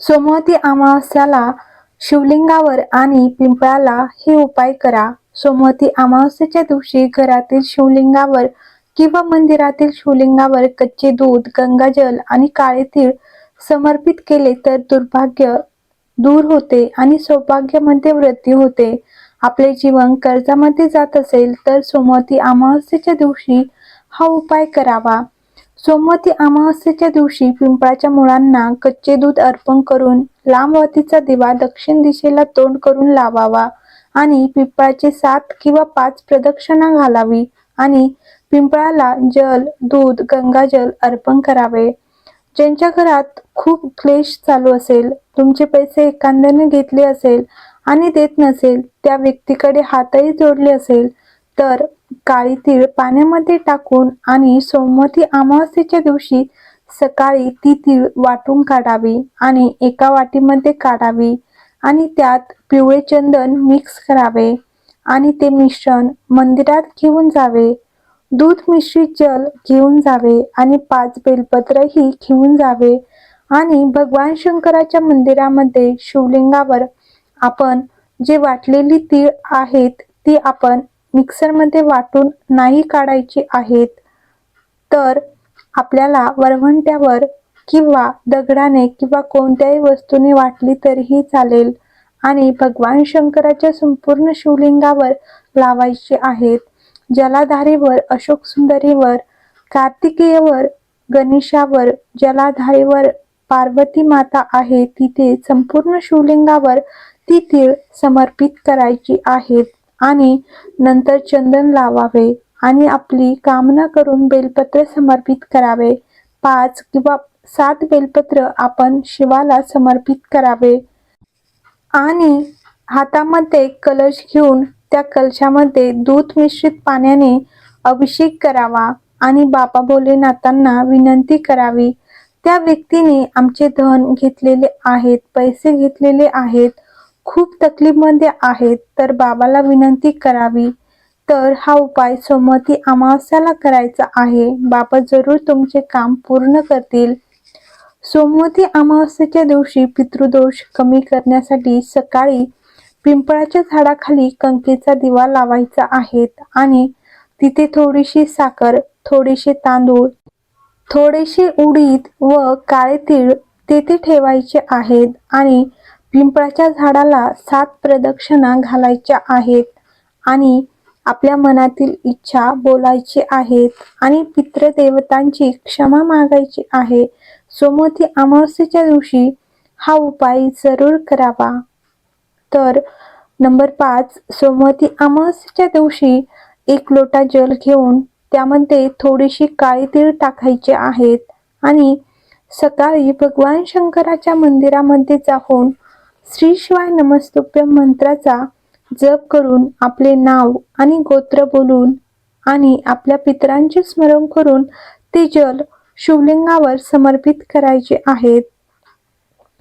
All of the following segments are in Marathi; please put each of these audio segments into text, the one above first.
सोमवती अमावस्याला शिवलिंगावर आणि पिंपळाला हे उपाय करा. सोमवती अमावस्येच्या दिवशी घरातील शिवलिंगावर किंवा मंदिरातील शिवलिंगावर कच्चे दूध गंगाजल आणि काळे तीळ समर्पित केले तर दुर्भाग्य दूर होते आणि सौभाग्यामध्ये वृद्धी होते. आपले जीवन कर्जामध्ये जात असेल तर सोमवती अमावस्येच्या दिवशी हा उपाय करावा. सोमवती अमावस्येच्या दिवशी पिंपळाच्या मुळांना कच्चे दूध अर्पण करून लांबवतीचा दिवा दक्षिण दिशेला तोंड करून लावावा आणि पिंपळाचे सात किंवा पाच प्रदक्षिणा घालावी आणि पिंपळाला जल दूध गंगाजल अर्पण करावे. ज्यांच्या घरात खूप क्लेश चालू असेल तुमचे पैसे एखाद्याने घेतले असेल आणि देत नसेल त्या व्यक्तीकडे हातही जोडले असेल तर काळी तीळ पाण्यामध्ये टाकून आणि सोमवती अमावस्येच्या दिवशी सकाळी ती तीळ वाटून काढावी आणि एका वाटीमध्ये काढावी आणि त्यात पिवळे चंदन मिक्स करावे आणि ते मिश्रण मंदिरात घेऊन जावे. दूध मिश्रित जल घेऊन जावे आणि पाच बेलपत्रही घेऊन जावे आणि भगवान शंकराच्या मंदिरामध्ये शिवलिंगावर आपण जे वाटलेली तीळ आहेत ती आपण मिक्सरमध्ये वाटून नाही काढायची आहेत तर आपल्याला वरवंट्यावर किंवा दगडाने किंवा कोणत्याही वस्तूने वाटली तरीही चालेल आणि भगवान शंकराच्या संपूर्ण शिवलिंगावर लावायचे आहेत. जलाधारीवर अशोक सुंदरीवर कार्तिकेयवर गणेशावर जलाधारीवर पार्वती माता आहे तिथे संपूर्ण शिवलिंगावर ती तीळ समर्पित करायची आहेत. आणि नंतर चंदन लावावे आणि आपली कामना करून बेलपत्र समर्पित करावे. पाच किंवा सात बेलपत्र आपण शिवाला समर्पित करावे. आणि हातामध्ये कलश घेऊन त्या कलशामध्ये दूध मिश्रित पाण्याने अभिषेक करावा आणि बाबा भोलेनाथांना विनंती करावी. त्या व्यक्तीने आमचे धन घेतलेले आहेत पैसे घेतलेले आहेत. खूप तकलीफमध्ये आहेत तर बाबाला विनंती करावी. तर हा उपाय सोमवती अमावस्याला करायचा आहे. बाबा जरूर तुमचे काम पूर्ण करतील. सोमवती अमावस्येच्या दिवशी पितृदोष कमी करण्यासाठी सकाळी पिंपळाच्या झाडाखाली कंकेचा दिवा लावायचा आहे आणि तिथे थोडीशी साखर थोडेसे तांदूळ थोडेसे उडीद व काळे तीळ तेथे ठेवायचे आहेत आणि पिंपळाच्या झाडाला सात प्रदक्षिणा घालायच्या आहेत आणि आपल्या मनातील इच्छा बोलायची आहेत आणि पितृदेवतांची क्षमा मागायची आहे. सोमवती अमावस्येच्या दिवशी हा उपाय जरूर करावा. तर नंबर पाच सोमवती अमावस्येच्या दिवशी एक लोटा जल घेऊन त्यामध्ये थोडीशी काळी तीळ टाकायचे आहेत आणि सकाळी भगवान शंकराच्या मंदिरामध्ये जाऊन श्री शिवाय मंत्राचा जप करून आपले नाव आणि गोत्र बोलून आणि आपल्या पितरांचे स्मरण करून ते जल शिवलिंगावर समर्पित करायचे आहेत.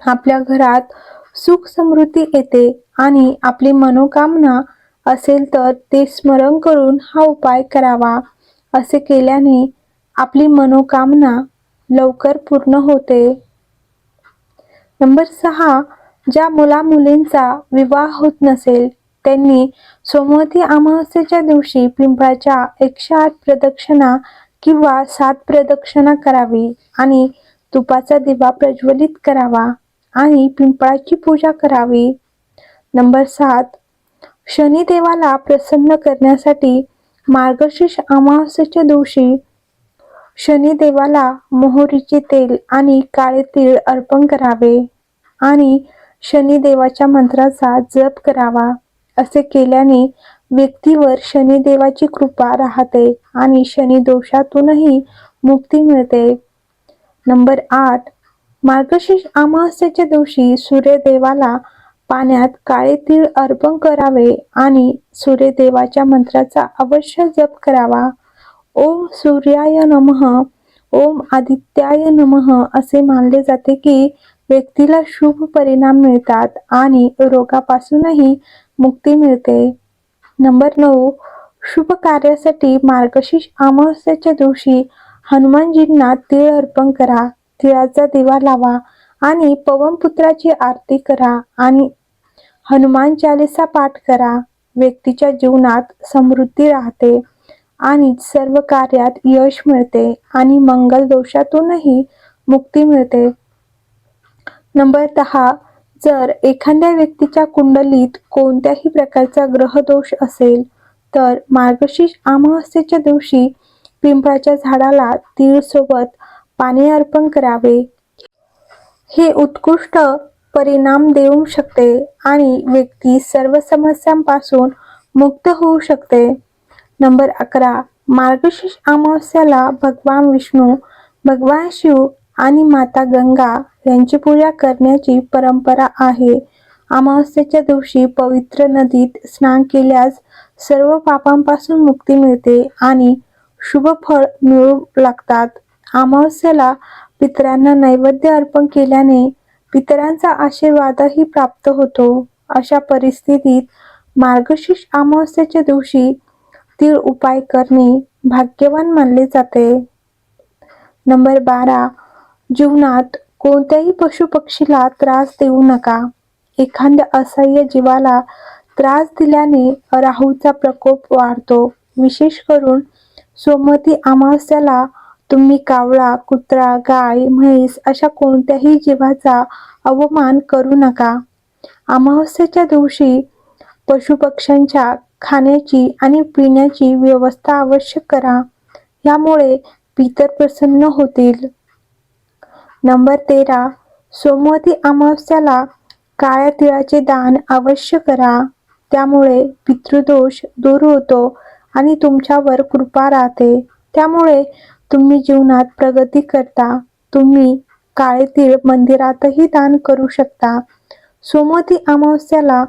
आपल्या घरात सुख समृद्धी येते आणि आपली मनोकामना असेल तर ते स्मरण करून हा उपाय करावा. असे केल्याने आपली मनोकामना लवकर पूर्ण होते. नंबर सहा ज्या मुला मुलींचा विवाह होत नसेल त्यांनी सोमवती अमावस्येच्या दिवशी पिंपळाच्या एकशे आठ प्रदक्षिणा किंवा सात प्रदक्षिणा करावी आणि तुपाचा दिवा प्रज्वलित करावा आणि पिंपळाची पूजा करावी. नंबर सात शनिदेवाला प्रसन्न करण्यासाठी मार्गशीर्ष अमावस्येच्या दिवशी शनिदेवाला मोहरीचे तेल आणि काळे तीळ अर्पण करावे आणि शनिदेवाच्या मंत्राचा जप करावा. असे केल्याने व्यक्तीवर शनिदेवाची कृपा राहते आणि शनि दोषातूनही मुक्ती मिळते. नंबर आठ. मार्गशीर्ष अमावस्याच्या दिवशी सूर्यदेवाला पाण्यात काळे तीळ अर्पण करावे आणि सूर्यदेवाच्या मंत्राचा अवश्य जप करावा. ओम सूर्याय नमः ओम आदित्याय नमः असे मानले जाते की व्यक्तीला शुभ परिणाम मिळतात आणि रोगापासूनही मुक्ती मिळते. नंबर नऊ शुभ कार्यासाठी मार्गशीर्ष अमावस्येच्या दिवशी हनुमानजींना तीळ अर्पण करा. तिळाचा दिवा लावा आणि पवनपुत्राची आरती करा आणि हनुमान चालिसा पाठ करा. व्यक्तीच्या जीवनात समृद्धी राहते आणि सर्व कार्यात यश मिळते आणि मंगल दोषातूनही मुक्ती मिळते. नंबर दहा जर एखाद्या व्यक्तीच्या कुंडलीत कोणत्याही प्रकारचा ग्रहदोष असेल तर मार्गशीर्ष अमावस्येच्या दिवशी पिंपळाच्या झाडाला तीळ सोबत पाणी अर्पण करावे. हे उत्कृष्ट परिणाम देऊ शकते आणि व्यक्ती सर्व समस्यांपासून मुक्त होऊ शकते. नंबर अकरा मार्गशीर्ष अमावस्याला भगवान विष्णू भगवान शिव आणि माता गंगा यांची पूजा करण्याची परंपरा आहे. अमावस्येच्या दिवशी पवित्र नदीत स्नान केल्यास सर्व पापांपासून मुक्ती मिळते आणि शुभ फळ मिळू लागतात. अमावस्येला पितरांना नैवेद्य अर्पण केल्याने पितरांचा आशीर्वादही प्राप्त होतो. अशा परिस्थितीत मार्गशीर्ष अमावस्येच्या दिवशी तीळ उपाय करणे भाग्यवान मानले जाते. नंबर बारा. जीवनात कोणत्याही पशुपक्षीला त्रास देऊ नका. एखाद्या असह्य जीवाला त्रास दिल्याने राहूचा प्रकोप वाढतो. विशेष करून सोमती अमावस्याला तुम्ही कावळा कुत्रा गाय म्हैस अशा कोणत्याही जीवाचा अवमान करू नका. अमावस्येच्या दिवशी पशुपक्ष्यांच्या खाण्याची आणि पिण्याची व्यवस्था आवश्यक करा. यामुळे पितर प्रसन्न होतील. नंबर तेरा सोमवती अमावस्याला काळ्या तिळाचे दान अवश्य करा. त्यामुळे पितृदोष दूर होतो आणि तुमच्यावर कृपा राहते. त्यामुळे तुम्ही जीवनात प्रगती करता. तुम्ही काळे तीळ मंदिरातही दान करू शकता. सोमवती अमावस्याला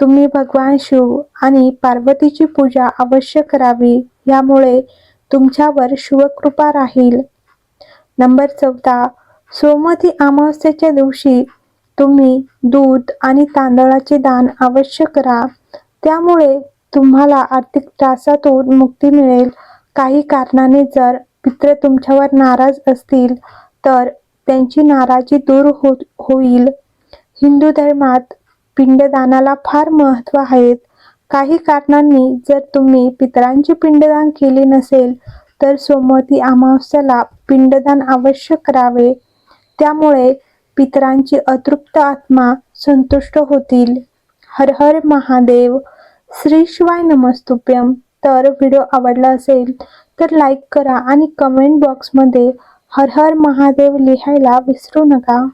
तुम्ही भगवान शिव आणि पार्वतीची पूजा अवश्य करावी. यामुळे तुमच्यावर शुभकृपा राहील. नंबर चौदा सोमवती अमावस्याच्या दिवशी तुम्ही दूध आणि तांदळाचे दान अवश्य करा. त्यामुळे तुम्हाला आर्थिक त्रासातून मुक्ती मिळेल. काही कारणाने जर पित्र तुमच्यावर नाराज असतील तर त्यांची नाराजी दूर हो होईल. हिंदू धर्मात पिंडदानाला फार महत्त्व आहेत. काही कारणांनी जर तुम्ही पितरांचे पिंडदान केले नसेल तर सोमवती अमावस्याला पिंडदान अवश्य करावे. त्यामुळे पितरांची अतृप्त आत्मा संतुष्ट होतील. हर हर महादेव श्री शिवाय नमस्तुभ्यम तर व्हिडिओ आवडला असेल तर लाईक करा आणि कमेंट बॉक्समध्ये हर हर महादेव लिहायला विसरू नका.